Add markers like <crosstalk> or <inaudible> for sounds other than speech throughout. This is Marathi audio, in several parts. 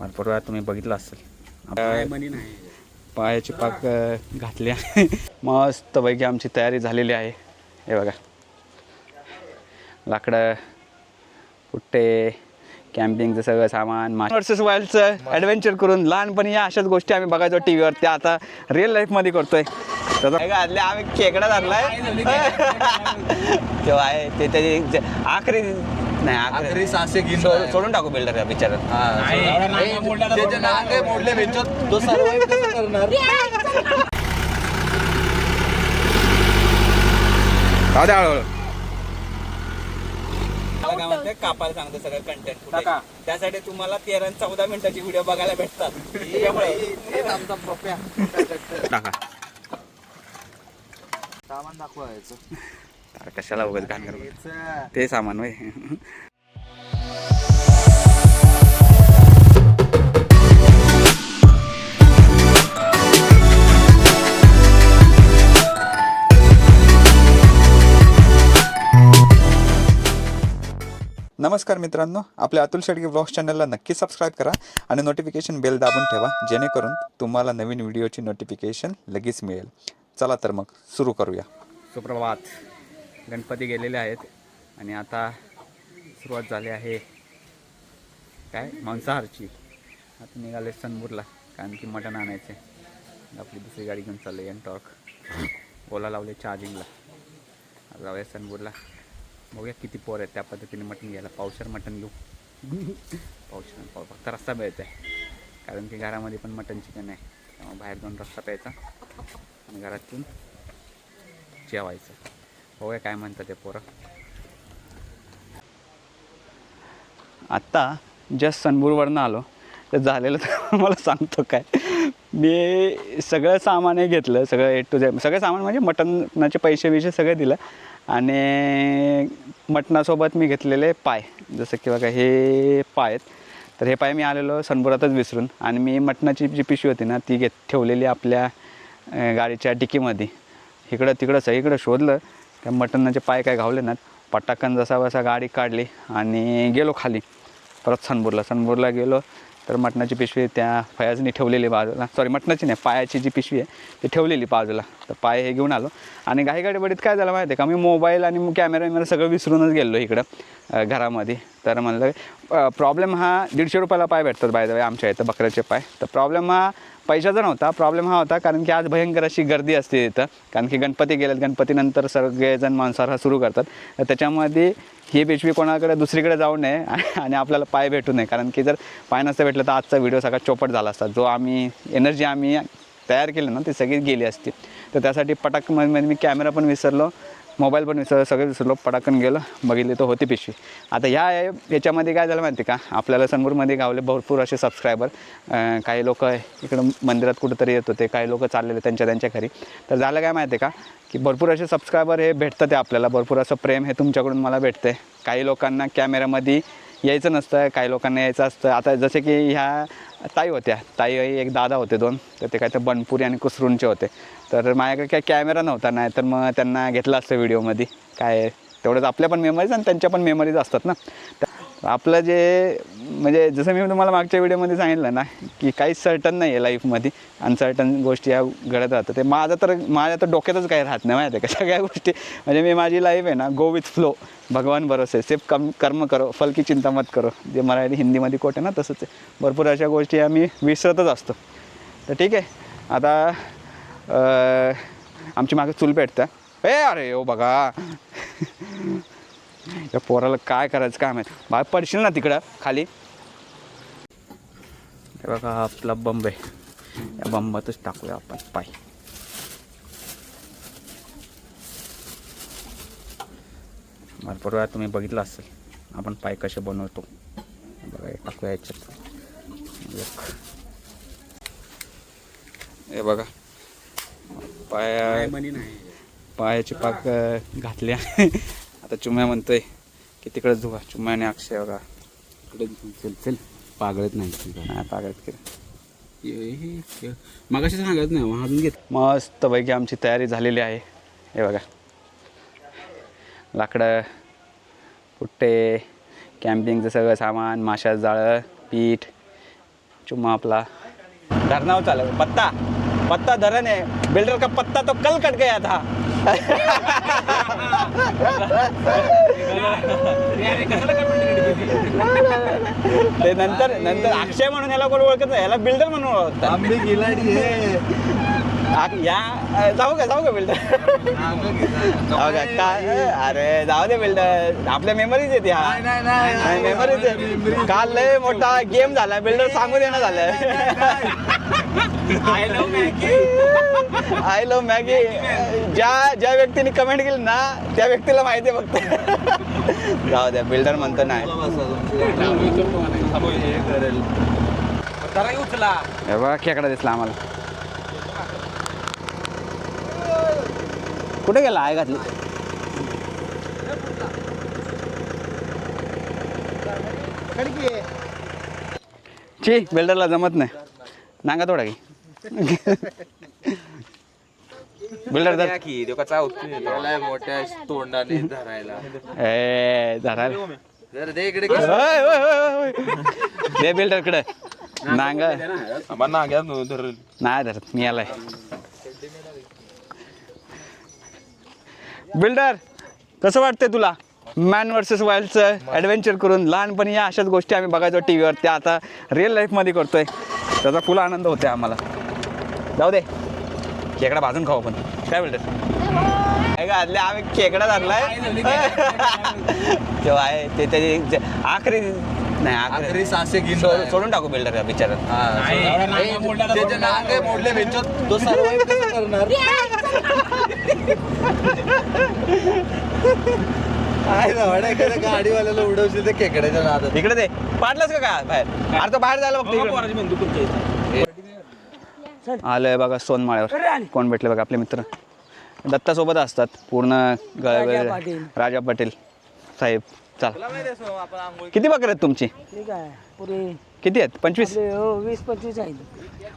भरपूर वेळा तुम्ही बघितलं असेल. पायाची पाक अ, घातली <laughs> मस्तपैकी आमची तयारी झालेली आहे. हे बघा. लाकडं पुट्टे कॅम्पिंगचं सगळं सामान वर्सेस वाईल्डचं ॲडव्हेंचर करून लहानपणी या अशाच गोष्टी आम्ही बघायचो टी व्हीवर त्या आता रिअल लाईफमध्ये करतोय आम्ही खेकडा धरलाय. <laughs> आहे ते त्याची आखरी नाही आखरी घेऊन सो-. सोडून टाकू बिल्डर या बिचारा त्याचे नांगे मोडले भेटतो तो सर्वाइव्ह कसं करणार? जाऊ द्या हळूहळू. मला काय म्हणते कापायला सांगतो सगळं कंटेंट त्यासाठी तुम्हाला तेरा आणि चौदा मिनिटाची व्हिडिओ बघायला भेटतात. त्यामुळे आमचा पप्या. टाका. सामान दाखवायचं कशाला उगाच घाण करतो? ते सामान वय नमस्कार मित्रांनो आपल्या अतुल शेडगे ब्लॉग्स चॅनलला नक्की सबस्क्राईब करा आणि नोटिफिकेशन बेल दाबून ठेवा जेणेकरून तुम्हाला नवीन व्हिडिओची नोटिफिकेशन लगेच मिळेल. चला तर मग सुरू करूया. सुप्रभात. गणपती गेलेले आहेत. आणि आता सुरुवात झाली आहे काय? मांसाहारची. आता निघाले सनबूरला कारण की मटण आणायचे. आपली दुसरी गाडी घेऊन चालली एन टॉर्क ओला लावले चार्जिंगला आता जाऊया सनबूरला. बघूया किती पोर आहेत त्या पद्धतीने मटण घ्यायला. पावशर मटण घेऊ. पावशर पाव फक्त रस्ता प्यायचा आहे. कारण की घरामध्ये पण मटण चिकन आहे. त्यामुळे बाहेर जाऊन रस्ता प्यायचा आणि घरातून जेवायचं. बघूया काय म्हणतात ते पोरं. आत्ता जस्ट सनबूरवरनं आलो. तर झालेलं तर <laughs> मला सांगतो काय. मी सगळं सामान हे घेतलं सगळं ए टू झेड सगळं सामान म्हणजे मटणाचे पैसे बिशे सगळं दिलं. आणि मटणासोबत मी घेतलेले पाय. जसं की बघा हे पाय आहेत. तर हे पाय मी आलेलो सनबुरातच विसरून. आणि मी मटणाची जी पिशवी होती ना ती घेत ठेवलेली आपल्या गाडीच्या डिकीमध्ये. इकडं तिकडं सगळीकडं शोधलं. त्या मटणाचे पाय काय घावले ना पटाकन जसा बसा गाडी काढली आणि गेलो खाली. परत सनबूरला सनबूरला गेलो तर मटणाची पिशवी त्या फयाजनी ठेवलेली बाजूला. सॉरी मटणाची नाही पायाची जी पिशवी आहे ती ठेवलेली बाजूला. तर पाय हे घेऊन आलो. आणि घाई गडबडीत काय झालं माहिती आहे का? मी मोबाईल आणि कॅमेरा वॅमेरा सगळं विसरूनच गेलो इकडं घरामध्ये. तर म्हणलं प्रॉब्लेम हा दीडशे रुपयाला पाय भेटतात बाय द आमच्या इथं बकऱ्याचे पाय. तर प्रॉब्लेम हा पैशाचा नव्हता प्रॉब्लेम हा होता कारण की आज भयंकर अशी गर्दी असते तिथं कारण की गणपती गेलेत गणपतीनंतर सगळेजण मांसाहार हा सुरू करतात. तर त्याच्यामध्ये ही पिशवी कोणाकडे दुसरीकडे जाऊ नये <laughs> आणि आपल्याला पाय भेटू नये. कारण की जर पाय नसतं भेटलं तर आजचा व्हिडिओ सगळा चोपट झाला असता. जो आम्ही एनर्जी आम्ही तयार केली ना ती सगळी गेली असती. तर त्यासाठी पटाकमध्ये मी कॅमेरा पण विसरलो. मोबाईल पण विसरलो सगळं विसरलो पडाकन गेलो बघितली तर होती पिशवी. आता ह्या याच्यामध्ये काय झालं माहिती का? आपल्याला संगूरमध्ये गावले भरपूर असे सबस्क्रायबर काही लोक इकडं मंदिरात कुठंतरी येत होते काही लोक चाललेले त्यांच्या त्यांच्या घरी. तर झालं काय माहिती आहे का? की भरपूर असे सबस्क्रायबर हे भेटतं ते आपल्याला भरपूर असं प्रेम हे तुमच्याकडून मला भेटते काही लोकांना कॅमेऱ्यामध्ये यायचं नसतं काही लोकांना यायचं असतं. आता जसे की ह्या ताई होत्या. ताई एक दादा होते दोन. तर ते काय तर बनपुरी आणि कुसरूंचे होते. तर माझ्याकडे काय कॅमेरा नव्हता नाही तर मग त्यांना घेतला असतं व्हिडिओमध्ये काय तेवढंच आपल्या पण मेमरीज आणि त्यांच्या पण मेमरीज असतात ना. आपलं जे म्हणजे जसं मी तुम्हाला मागच्या व्हिडिओमध्ये सांगितलं ना की काहीच सर्टन नाही आहे लाईफमध्ये अनसर्टन गोष्टी या घडत राहतात. ते माझं तर माझ्या तर डोक्यातच काही राहत नाही माहिती आहे का? <laughs> सगळ्या गोष्टी. म्हणजे मी माझी लाईफ आहे ना गो विथ फ्लो भगवान भरोसे. सेफ कम कर्म करो. फलकी चिंता मत करो. जे मराठी हिंदीमध्ये कोट आहे ना तसंच आहे. भरपूर अशा गोष्टी आम्ही विसरतच असतो. तर ठीक आहे. आता आमची मागे चूल पेटतं. ए अरे हो बघा. या पोराला काय करायचं काय माहिती. बाहेर पडशील ना तिकडं खाली. हे बघा आपला बंब आहे. या बंबातच टाकूया आपण पाय. भरपूर वेळा तुम्ही बघितलं असेल आपण पाय कसे बनवतो. बघा टाकूया याच्यात. एक. हे बघा पाय पायाची पाक अ, घातली आता चुम्या म्हणतोय की तिकडे धुवा. चुम्या आणि अक्षय बघा. इकडे चल चल. पागळत नाही नाही पागत केलं मगाशी सांगत नाही मग अजून घेत मस्तपैकी आमची तयारी झालेली आहे. हे बघा. लाकडं पुट्टे कॅम्पिंगचं सगळं सामान माशाचं जाळं पीठ चुम्मा आपला. धरनावर चालू पत्ता. पत्ता धरण है बिल्डर का पत्ता तो कल कट गया था. ते नंतर नंतर अक्षय म्हणून याला कोण ओळखत नाही याला बिल्डर म्हणून ओळखतात. आंबे गिलाडी आ- या जाऊ का जाऊ का बिल्डर? जाऊ का काय अरे जाऊ दे बिल्डर. आपल्या मेमरीज येते हा नाही, नाही, नाही, नाही. मेमरीज. काल लय मोठा गेम झाला. बिल्डर सांगू देणं झालं. I love Maggi I love Maggi ज्या ज्या व्यक्तीने कमेंट केली ना त्या व्यक्तीला माहिती आहे फक्त. जाऊ द्या बिल्डर म्हणतो नाही उचला. बघा खेकडा दिसला आम्हाला. कुठे गेला? आहे घातली. ची बिल्डरला जमत नाही. नांगा थोडा की. बिल्डर धर. की त्याला मोठ्या तोंडाने धरायला. ए धरायला. जर दे इकडे. ओय, ओय, ओय. दे नांग आम्हाला नाग्या धरल. नाही धरत मी आलाय. बिल्डर कसं वाटतंय तुला? मॅन वर्सेस वाईल्डचं ॲडव्हेंचर करून लहानपणी या अशाच गोष्टी आम्ही बघायचो टी व्हीवर त्या आता रिअल लाईफमध्ये करतोय. त्याचा फुल आनंद होते आम्हाला. जाऊ दे. खेकडा भाजून खाऊ आपण. काय बिल्डर काय का आदले आम्ही खेकडा धरलाय. तेव्हा आहे ते त्याची आखरी नाही आखरी. सासे घेऊन सोडून टाकू बिल्डर का बिचारा त्याचे नांगे मोडले भेटत तो सर्वाइव्ह कसं करणार. <laughs> <laughs> काय एखाद्या गाडीवाल्याला उडवशील ते खेकड्याच्या नादात. इकडे दे. पाडलंच का काय? बाहेर. अरे तो बाहेर जायला बघतो इकडे. आलोय बघा सोनमाळ्यावर. कोण भेटले बघा आपले मित्र? दत्ता सोबत असतात. पूर्ण गळवे राजा पाटील. साहेब. चला. किती बकर आहेत तुमची? ठीक आहे. पुरे. किती आहेत? पंचवीस? आपले हो वीस पंचवीस आहेत.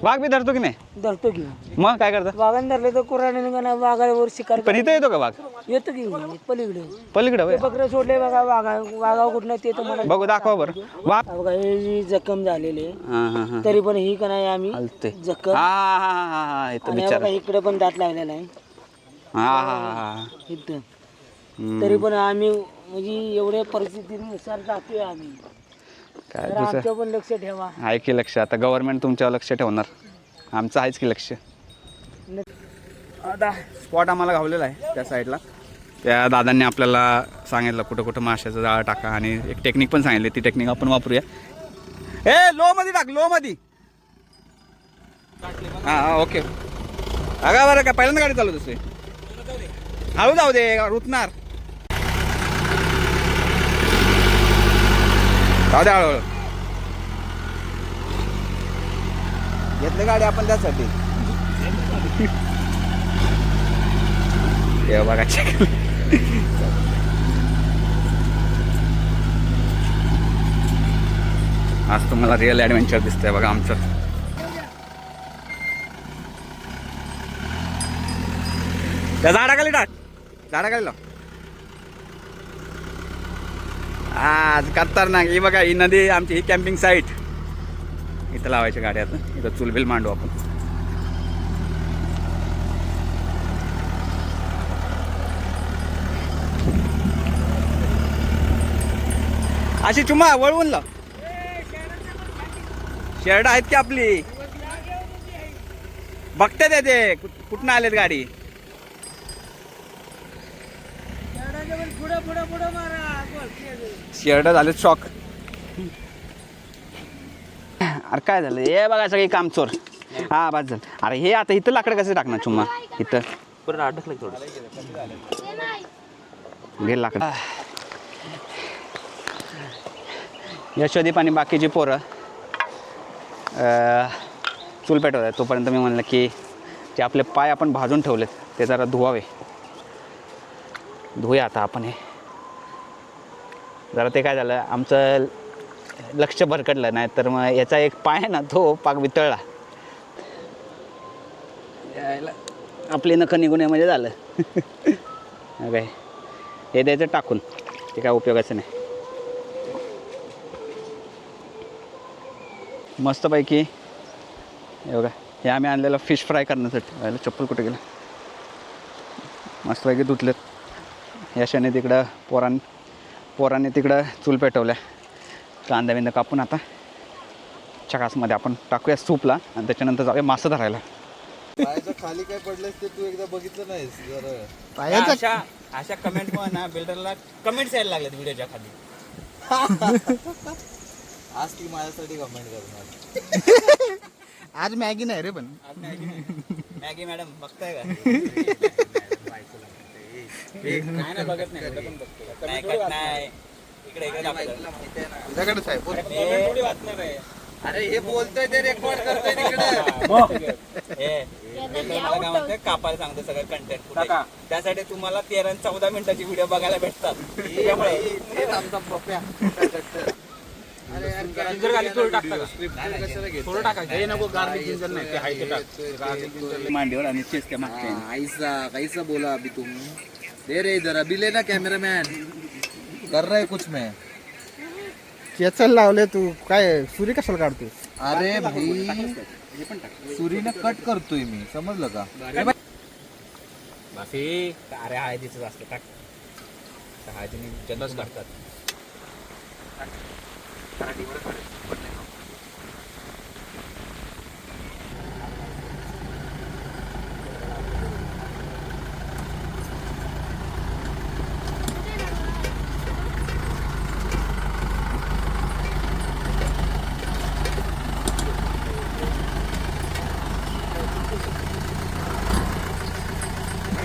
वाघ बी धरतो की नाही? धरतो की. मग काय करता? वाघाने धरले तर कुराने गाणं वाघावर शिकार पण इथं येतो का वाघ? येतो की पलीकडे. पलीकडे होय. बकरं सोडले बघा वाघा वाघावर कुठलं ते तुम्हाला बघू दाखवा बरं. वाघ बघा हे जी जखम झालेली आहे. हां हां हां. तरी पण ही का नाही आम्ही हलते जखम. हा हा हा हा हा इथं आणि बिचारा. बघा इकडे पण दात लागलेला आहे. हा हा हा हा. इथं. तरी पण आम्ही म्हणजे एवढ्या परिस्थितीनुसार जातोय आम्ही. काय तर दुसरं? आमच्या पण लक्ष ठेवा. आहे की लक्ष? आता गव्हर्नमेंट तुमच्यावर लक्ष ठेवणार. आमचं आहेच की लक्ष? आता स्पॉट आम्हाला घावलेला आहे त्या साईडला त्या दादांनी आपल्याला सांगितलं कुठं कुठं माशाचं जाळं टाका आणि एक टेक्निक पण सांगितली ती टेक्निक आपण वापरूया. ए लो मध्ये टाक लो मध्ये. हां हां ओके अगा बरं का पहिल्यांदा गाडी चालू दुसरी हळू जाऊ दे रुतणार. जाऊ दे हळूहळू घेतली गाडी आपण त्यासाठी. हे बघा check. आज तुम्हाला रिअल ॲडव्हेंचर दिसतंय बघा आमचं. त्या झाडाखाली टाक. झाडाखाली लाव. आज खतरनाक. ही बघा ही नदी आमची ही कॅम्पिंग साईट इथं लावायच्या गाड्या इथं चुलबिल मांडू आपण. अशी चुमा वळवून लाव. शेरड आहेत की आपली? बघते ते ते. कुठ- कुठनं आलेत गाडी? शेरड झालेत शॉक अरे काय झालं? हे बघा सगळी कामचोर हा बस झालं. अरे हे आता इथं लाकडं कसं टाकणार चुम्मा? इथं. घे लाकडं. यशोदीप आणि बाकीची पोरं अं, चूल पेटवत आहे तोपर्यंत मी म्हणलं की जे आपले पाय आपण भाजून ठेवलेत ते जरा धुवावे. धुया आता आपण हे. जरा ते काय झालं आमचं लक्ष भरकडलं नाही तर मग याचा एक पाय आहे ना तो पाक वितळला. यायला आपली नखं निघून म्हणजे झालं. <laughs> काय हे द्यायचं टाकून. ते काय उपयोगाचं नाही. मस्तपैकी हे बघा हे आम्ही आणलेलं फिश फ्राय करण्यासाठी. चप्पल कुठे गेलं? मस्तपैकी धुतलेत. यशाने तिकडं पोरां पोरांनी तिकडं चूल पेटवल्या. कांदा बिंदा कापून आता चकासमध्ये आपण टाकूया सूपला आणि त्याच्यानंतर जाऊया मासं धरायला. खाली काय पडलेस ते तू एकदा बघितलं नाहीस जरा. अशा अशा कमेंट ना बिल्डरला कमेंट्स यायला लागल्यात व्हिडिओच्या खाली. <laughs> आज ती माझ्यासाठी कमेंट करणार. आज मॅगी नाही रे पण. मॅगी मॅडम बघताय का? <laughs> नाही बघत नाही पण बघतो नाही कट नाही इकडे इकडे हे थोडी वाचणार आहे. अरे हे बोलतोय ते रेकॉर्ड करतोय तिकडे मला काय कापायला सांगतो सगळं कंटेंट त्यासाठी तुम्हाला तेरा आणि चौदा मिनिटाची व्हिडिओ बघायला भेटतात मांडीवर आणि चेस त्या मागच्या बोला अभि तुम्ही दे रे इधर अभी लेना कैमरामैन कर रहा है कुछ मैं. केचल लावले तू. काय सुरी कशाला काढतोय? अरे भाई सुरीने कट करतोय मी. समजलं का? बाकी अरे हळदीच असतं टाक. हळदीने जल्लोष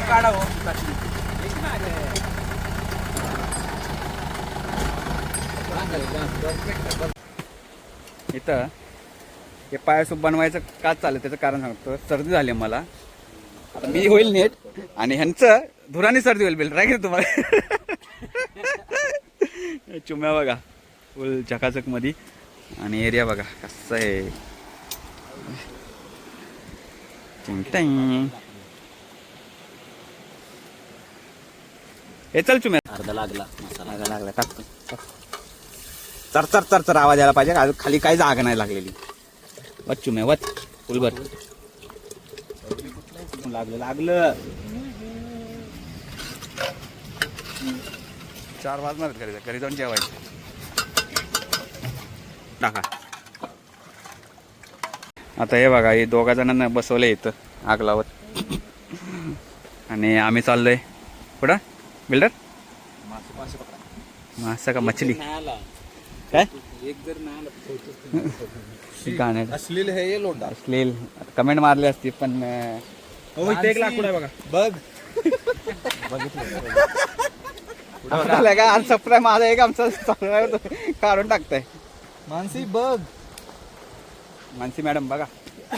टाकतात इथं हे पायसूप बनवायचं का चाललं त्याचं कारण सांगतो. सर्दी झाली मला. मी होईल नीट. आणि ह्यांचं धुराने सर्दी होईल बिल. राहील तुम्हाला. चुम्या बघा. फुल चकाचकमध्ये आणि एरिया बघा कसं आहे. हे चल चुम्या. अर्धा लागला लागला लागला टाकतो टाक. चर चर चर चर आवाज यायला पाहिजे. अजून खाली काही जागा नाही लागलेली. वच चुम्या वच फुलभर लागलं लागलं. चार वाजणार घरी जा- घरी जाऊन जेवायचं. टाका. आता हे बघा हे दोघा जणांना बसवलं इथं आग लावत आणि आम्ही चाललोय. कुठं बिल्डर? मासा का मछली? काय? एक जर नाही गाणे. अश्लील है ये लोंडा असलेल कमेंट मारली असती पण हो इथे एक लाकूड आहे बघा. बघ. आपल्याला काय अनसबस्क्राईब माझा एक आमचा काढून टाकताय. मानसी बघ. मानसी मॅडम बघा. <laughs>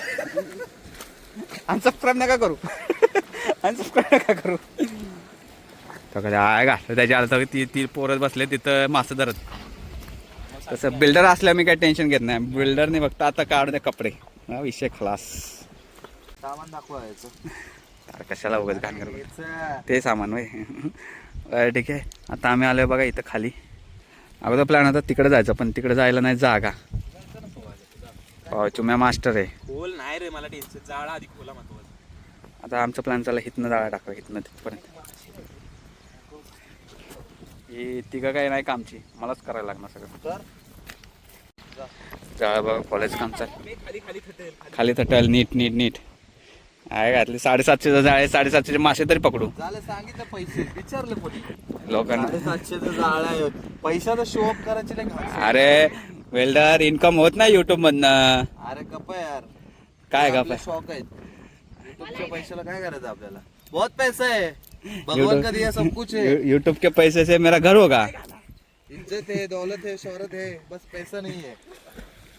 अनसबस्क्राईब नका करू. <laughs> अनसबस्क्राईब नका करू. कधी का तर त्याच्या अर्थ ती ती पोरत बसले तिथं मासे धरत. तसं बिल्डर असल्या मी काही टेन्शन घेत नाही. बिल्डरने फक्त आता काढून दे कपडे. हा विषय खलास. सामान दाखवायचं कशाला उगाच घाण करू ते सामान वय ठीक आहे. आता आम्ही आलोय बघा इथं खाली. अगोदर प्लॅन होता तिकडे जायचं पण तिकडे जायला नाही जागा. चुम्या मास्टर आहे. खोल नाही रे मला टेन्शन जाळा आधी खोला आता आमचं प्लॅन चालला हिथनं जाळा टाका हिथनं तिथपर्यंत. ही तिघं काही नाही कामची. मलाच करायला लागणार सगळं. जाळा बघा कॉलेज काम चाल. खाली थटेल नीट नीट नीट. आहे घातली साडेसातशे जाळे साडेसातशेचे मासे तरी पकडू. झालं सांगितलं पैसे. विचारलं लोकांना. आहे. पैशाचा शो ऑफ करायचे. अरे वेल्डर इन्कम होत नाही युट्यूब मधनं. अरे गप्पा यार. काय गप्पा? शौक युट्यूबच्या पैशाला काय करायचं आपल्याला? बहुत पैसा है भगवान का दिया सब कुछ है। यूट्यूब के पैसे से मेरा घर होगा। इज्जत है दौलत है शोहरत है बस पैसा नहीं है।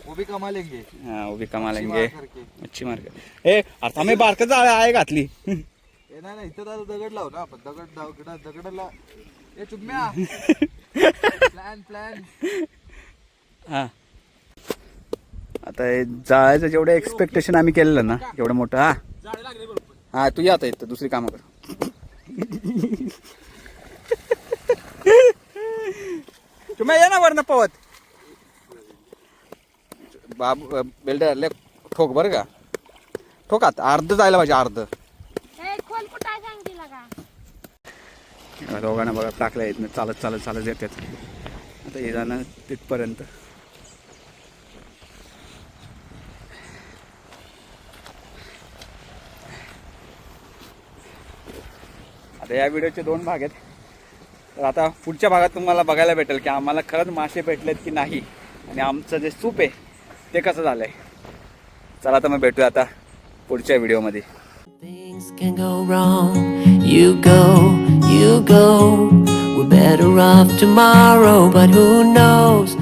वो भी कमा लेंगे। हाँ वो भी कमा लेंगे। मार करके. मच्छी मार के ए आता मी बारक जाळ आहे घातली नाही नाही इथं दादा दगड लाव ना आपण दगड दगड दगडला ए चुम्या प्लॅन प्लॅन हा. आता हे जाळायचं जेवढं एक्सपेक्टेशन आम्ही केलेलं ना एवढं मोठं हा. हा तू या आता इथं दुसरी कामं कर. तुम्ही या ना वरनं पवत बाबू बिल्डर लय ठोक बरं का? ठोकात अर्ध जायला पाहिजे अर्ध. दोघांना बघा टाकल्या इथनं चालत चालत चालत येतात. आता हे जाणं तिथपर्यंत. तर या व्हिडिओचे दोन भाग आहेत तर आता पुढच्या भागात तुम्हाला बघायला भेटेल की आम्हाला खरंच मासे भेटलेत की नाही आणि आमचं जे सूप आहे ते कसं झालं आहे चला तर मग भेटूया आता पुढच्या व्हिडिओमध्ये Things can go wrong. You go, you go. We're better off tomorrow, but who knows?